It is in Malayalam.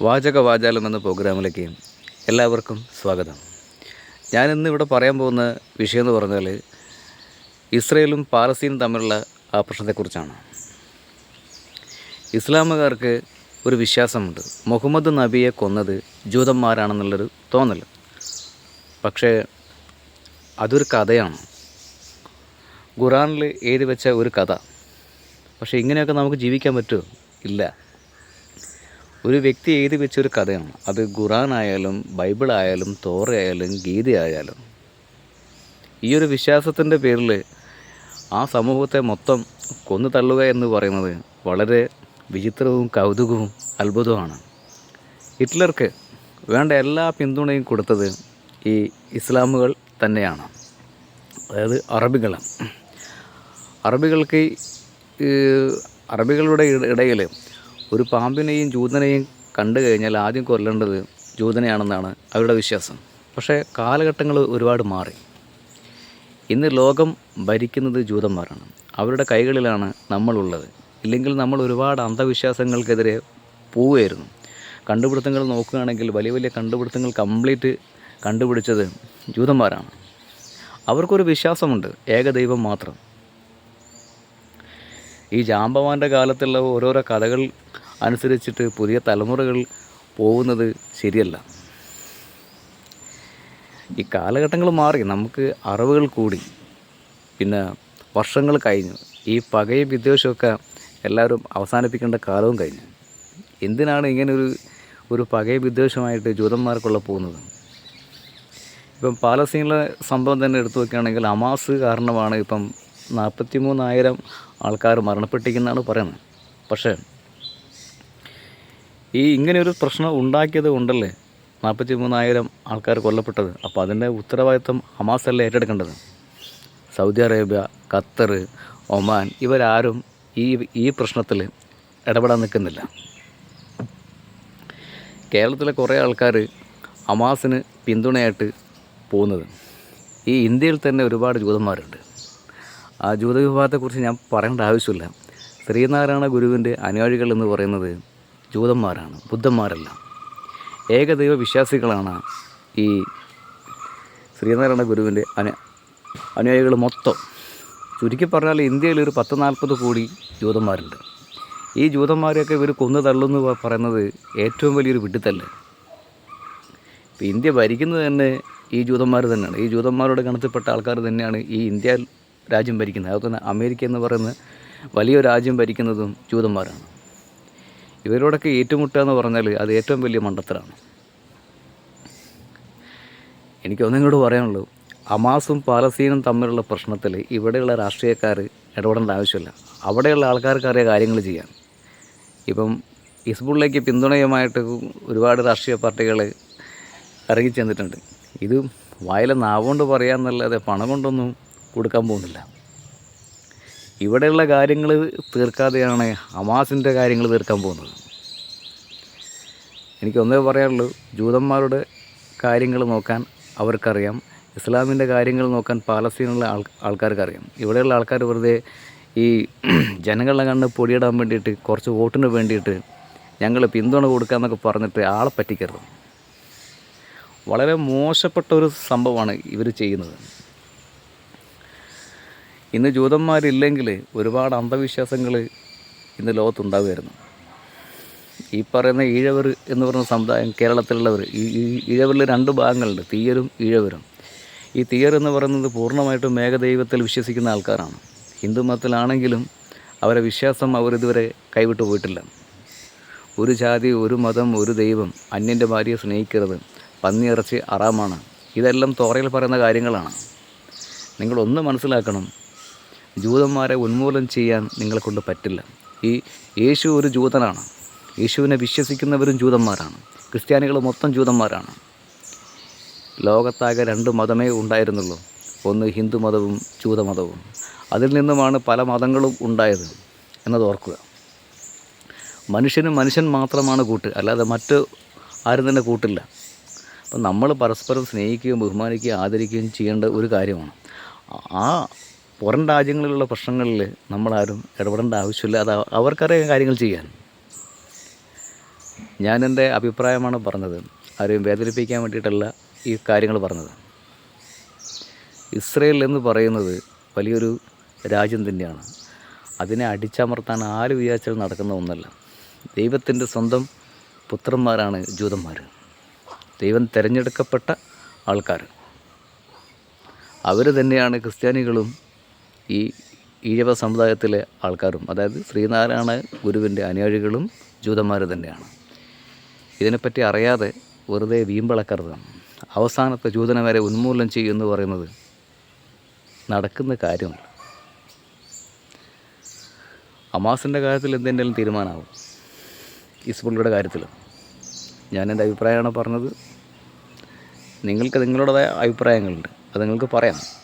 വാചക വാചാലം എന്ന പ്രോഗ്രാമിലേക്ക് എല്ലാവർക്കും സ്വാഗതം. ഞാനിന്ന് ഇവിടെ പറയാൻ പോകുന്ന വിഷയം എന്ന് പറഞ്ഞാൽ ഇസ്രയേലും പാലസ്തീനും തമ്മിലുള്ള ആ പ്രശ്നത്തെക്കുറിച്ചാണ്. ഇസ്ലാമുകാർക്ക് ഒരു വിശ്വാസമുണ്ട്. മുഹമ്മദ് നബിയെ കൊന്നത് ജൂതന്മാരാണെന്നുള്ളൊരു തോന്നൽ പക്ഷേ അതൊരു കഥയാണ്. ഖുറാനിൽ എഴുതി വെച്ച ഒരു കഥ. പക്ഷേ ഇങ്ങനെയൊക്കെ നമുക്ക് ജീവിക്കാൻ പറ്റുമോ ഇല്ല. ഒരു വ്യക്തി എഴുതി വെച്ചൊരു കഥയാണ്. അത് ബൈബിൾ ആയാലും തോറയായാലും ആയാലും ഗീത ആയാലും ഈ ഒരു വിശ്വാസത്തിന്റെ പേരിൽ ആ സമൂഹത്തെ മൊത്തം കൊന്നു തള്ളുക എന്ന് പറയുന്നത് വളരെ വിചിത്രവും കൗതുകവും അത്ഭുതവുമാണ്. ഹിറ്റ്ലർക്ക് വേണ്ട എല്ലാ പിന്തുണയും കൊടുത്തത് ഈ ഇസ്ലാമുകൾ തന്നെയാണ്. അതായത് അറബികൾ അറബികൾക്ക് അറബികളുടെ ഇടയിൽ ഒരു പാമ്പിനെയും ജൂതനെയും കണ്ടു കഴിഞ്ഞാൽ ആദ്യം കൊല്ലേണ്ടത് ജൂതനെയാണെന്നാണ് അവരുടെ വിശ്വാസം. പക്ഷേ കാലഘട്ടങ്ങൾ ഒരുപാട് മാറി. ഇന്ന് ലോകം ഭരിക്കുന്നത് ജൂതന്മാരാണ്. അവരുടെ കൈകളിലാണ് നമ്മളുള്ളത്. ഇല്ലെങ്കിൽ നമ്മൾ ഒരുപാട് അന്ധവിശ്വാസങ്ങൾക്കെതിരെ പോവുമായിരുന്നു കണ്ടുപിടുത്തങ്ങൾ നോക്കുകയാണെങ്കിൽ വലിയ വലിയ കണ്ടുപിടുത്തങ്ങൾ കംപ്ലീറ്റ് കണ്ടുപിടിച്ചത് ജൂതന്മാരാണ്. അവർക്കൊരു വിശ്വാസമുണ്ട്. ഏകദൈവം മാത്രം. ഈ ജാമ്പവാന്റെ കാലത്തുള്ള ഓരോരോ കഥകൾ അനുസരിച്ചിട്ട് പുതിയ തലമുറകൾ പോകുന്നത് ശരിയല്ല. ഈ കാലഘട്ടങ്ങൾ മാറി നമുക്ക് അറിവുകൾ കൂടി. പിന്നെ വർഷങ്ങൾ കഴിഞ്ഞു. ഈ പകയും വിദ്വേഷമൊക്കെ എല്ലാവരും അവസാനിപ്പിക്കേണ്ട കാലവും കഴിഞ്ഞു. എന്തിനാണ് ഇങ്ങനെ ഒരു ഒരു പകയും വിദ്വേഷമായിട്ട് ജൂതന്മാർക്കുള്ള പോകുന്നത്? ഇപ്പം പാലസ്തീനിലെ സംഭവം തന്നെ എടുത്തു നോക്കുകയാണെങ്കിൽ അമാസ് കാരണമാണ് ഇപ്പം നാൽപ്പത്തി മൂന്നായിരം ആൾക്കാർ മരണപ്പെട്ടിരിക്കുന്നതാണ് പറയുന്നത്. പക്ഷേ ഈ ഇങ്ങനെയൊരു പ്രശ്നം ഉണ്ടാക്കിയത് കൊണ്ടല്ലേ നാൽപ്പത്തി മൂന്നായിരം ആൾക്കാർ കൊല്ലപ്പെട്ടത്? അപ്പോൾ അതിന്റെ ഉത്തരവാദിത്വം ഹമാസ് അല്ലേ ഏറ്റെടുക്കേണ്ടത്? സൗദി അറേബ്യ ഖത്തർ ഒമാൻ ഇവരാരും ഈ ഈ പ്രശ്നത്തിൽ ഇടപെടാൻ നിൽക്കുന്നില്ല. കേരളത്തിലെ കുറേ ആൾക്കാർ ഹമാസിന് പിന്തുണയായിട്ട് പോകുന്നത്. ഈ ഇന്ത്യയിൽ തന്നെ ഒരുപാട് ജൂതന്മാരുണ്ട്. ആ ജൂത വിഭാഗത്തെക്കുറിച്ച് ഞാൻ പറയേണ്ട ആവശ്യമില്ല. ശ്രീനാരായണ ഗുരുവിന്റെ അനുയായികൾ എന്ന് പറയുന്നത് ജൂതന്മാരാണ് ബുദ്ധന്മാരല്ല. ഏകദൈവ വിശ്വാസികളാണ് ഈ ശ്രീനാരായണ ഗുരുവിന്റെ അനു അനുയായികൾ മൊത്തം. ചുരുക്കി പറഞ്ഞാൽ ഇന്ത്യയിൽ ഒരു പത്ത് നാൽപ്പത് കോടി ജൂതന്മാരുണ്ട്. ഈ ജൂതന്മാരെയൊക്കെ ഇവർ കൊന്നു തള്ളുന്നു പറയുന്നത് ഏറ്റവും വലിയൊരു വിഡിത്തല്ലേ ഇപ്പം ഇന്ത്യ ഭരിക്കുന്നത് തന്നെ ഈ ജൂതന്മാർ തന്നെയാണ്. ഈ ജൂതന്മാരുടെ ഗണത്തിൽപ്പെട്ട ആൾക്കാർ തന്നെയാണ് ഈ ഇന്ത്യ രാജ്യം ഭരിക്കുന്നത്. അതുപോലെ അമേരിക്ക എന്ന് പറയുന്ന വലിയ രാജ്യം ഭരിക്കുന്നതും ജൂതന്മാരാണ്. ഇവരോടൊക്കെ ഏറ്റുമുട്ടുക എന്ന് പറഞ്ഞാൽ അത് ഏറ്റവും വലിയ മണ്ടത്തരാണ്. എനിക്ക് ഒന്നും കൂടെ പറയാനുള്ളൂ. അമാസും പാലസ്തീനും തമ്മിലുള്ള പ്രശ്നത്തിൽ ഇവിടെയുള്ള രാഷ്ട്രീയക്കാർ ഇടപെടേണ്ട ആവശ്യമില്ല. അവിടെയുള്ള ആൾക്കാർക്ക് അറിയാം കാര്യങ്ങൾ ചെയ്യാൻ. ഇപ്പം ഇസ്ബുളിലേക്ക് പിന്തുണയുമായിട്ട് ഒരുപാട് രാഷ്ട്രീയ പാർട്ടികൾ ഇറങ്ങി ചെന്നിട്ടുണ്ട് ഇത് വായിലെ നാവുകൊണ്ട് പറയാമെന്നല്ലാതെ പണം കൊണ്ടൊന്നും കൊടുക്കാൻ പോകുന്നില്ല. ഇവിടെയുള്ള കാര്യങ്ങൾ തീർക്കാതെയാണ് ഹമാസിന്റെ കാര്യങ്ങൾ തീർക്കാൻ പോകുന്നത്. എനിക്ക് ഒന്നേ പറയാനുള്ളൂ ജൂതന്മാരുടെ കാര്യങ്ങൾ നോക്കാൻ അവർക്കറിയാം ഇസ്ലാമിന്റെ കാര്യങ്ങൾ നോക്കാൻ പാലസ്തീനുള്ള ആൾ ആൾക്കാർക്കറിയാം. ഇവിടെയുള്ള ആൾക്കാർ വെറുതെ ഈ ജനങ്ങളുടെ കണ്ണ് പൊടിയിടാൻ വേണ്ടിയിട്ട് കുറച്ച് വോട്ടിന് വേണ്ടിയിട്ട് ഞങ്ങൾ പിന്തുണ കൊടുക്കാമെന്നൊക്കെ പറഞ്ഞിട്ട് ആളെ പറ്റിക്കരുത്. വളരെ മോശപ്പെട്ട ഒരു സംഭവമാണ് ഇവർ ചെയ്യുന്നത്. ഇന്ന് ജൂതന്മാരില്ലെങ്കിൽ ഒരുപാട് അന്ധവിശ്വാസങ്ങൾ ഇന്ന് ലോകത്തുണ്ടാകുമായിരുന്നു ഈ പറയുന്ന ഈഴവർ എന്ന് പറയുന്ന സമുദായം കേരളത്തിലുള്ളവർ ഈ ഈ ഈഴവരിൽ രണ്ട് ഭാഗങ്ങളുണ്ട് തീയരും ഈഴവരും. ഈ തീയർ എന്ന് പറയുന്നത് പൂർണമായിട്ടും മേഘദൈവത്തിൽ വിശ്വസിക്കുന്ന ആൾക്കാരാണ്. ഹിന്ദു മതത്തിലാണെങ്കിലും അവരെ വിശ്വാസം അവരിതുവരെ കൈവിട്ടു പോയിട്ടില്ല. ഒരു ജാതി ഒരു മതം ഒരു ദൈവം അന്യന്റെ ഭാര്യയെ സ്നേഹിക്കരുത് പന്നിയിറച്ചി അറാമാണ്. ഇതെല്ലാം തോറയിൽ പറയുന്ന കാര്യങ്ങളാണ്. നിങ്ങളൊന്ന് മനസ്സിലാക്കണം ജൂതന്മാരെ ഉന്മൂലനം ചെയ്യാൻ നിങ്ങളെ കൊണ്ട് പറ്റില്ല. ഈ യേശു ഒരു ജൂതനാണ്. യേശുവിനെ വിശ്വസിക്കുന്നവരും ജൂതന്മാരാണ്. ക്രിസ്ത്യാനികൾ മൊത്തം ജൂതന്മാരാണ്. ലോകത്താകെ രണ്ട് മതമേ ഉണ്ടായിരുന്നുള്ളൂ. ഒന്ന് ഹിന്ദു മതവും ജൂതമതവും അതിൽ നിന്നുമാണ് പല മതങ്ങളും ഉണ്ടായത് എന്നത് ഓർക്കുക. മനുഷ്യനും മനുഷ്യൻ മാത്രമാണ് കൂട്ട്. അല്ലാതെ മറ്റ് ആരും തന്നെ കൂട്ടില്ല. അപ്പം നമ്മൾ പരസ്പരം സ്നേഹിക്കുകയും ബഹുമാനിക്കുകയും ആദരിക്കുകയും ചെയ്യേണ്ട ഒരു കാര്യമാണ്. ആ പുറം രാജ്യങ്ങളിലുള്ള പ്രശ്നങ്ങളിൽ നമ്മളാരും ഇടപെടേണ്ട ആവശ്യമില്ല. അത് അവർക്കറിയാം കാര്യങ്ങൾ ചെയ്യാൻ. ഞാൻ എന്റെ അഭിപ്രായമാണ് പറഞ്ഞത്. ആരെയും വേദനിപ്പിക്കാൻ വേണ്ടിയിട്ടല്ല ഈ കാര്യങ്ങൾ പറഞ്ഞത്. ഇസ്രയേൽ എന്ന് പറയുന്നത് വലിയൊരു രാജ്യം തന്നെയാണ്. അതിനെ അടിച്ചമർത്താൻ ആര് വിചാരിച്ചാലും നടക്കുന്ന ഒന്നല്ല. ദൈവത്തിന്റെ സ്വന്തം പുത്രന്മാരാണ് ജൂതന്മാർ ദൈവം തിരഞ്ഞെടുക്കപ്പെട്ട ആൾക്കാർ അവർ തന്നെയാണ് ക്രിസ്ത്യാനികളും ഈ ഈഴവ സമുദായത്തിലെ ആൾക്കാരും അതായത് ശ്രീനാരായണ ഗുരുവിന്റെ അനുയായികളും ജൂതന്മാർ തന്നെയാണ്. ഇതിനെപ്പറ്റി അറിയാതെ വെറുതെ വീമ്പിളക്കരുത്. അവസാനത്തെ ജൂതനെ വരെ ഉന്മൂലനം ചെയ്യും എന്ന് പറയുന്നത് നടക്കുന്ന കാര്യമല്ല. അമാസിന്റെ കാര്യത്തിൽ എന്തെങ്കിലും തീരുമാനമാവും. ഇസ്ബുള്ളിയുടെ കാര്യത്തിൽ. ഞാൻ എന്റെ അഭിപ്രായമാണ് പറഞ്ഞത്. നിങ്ങൾക്ക് നിങ്ങളുടേതായ അഭിപ്രായങ്ങളുണ്ട്. അത് നിങ്ങൾക്ക് പറയാം.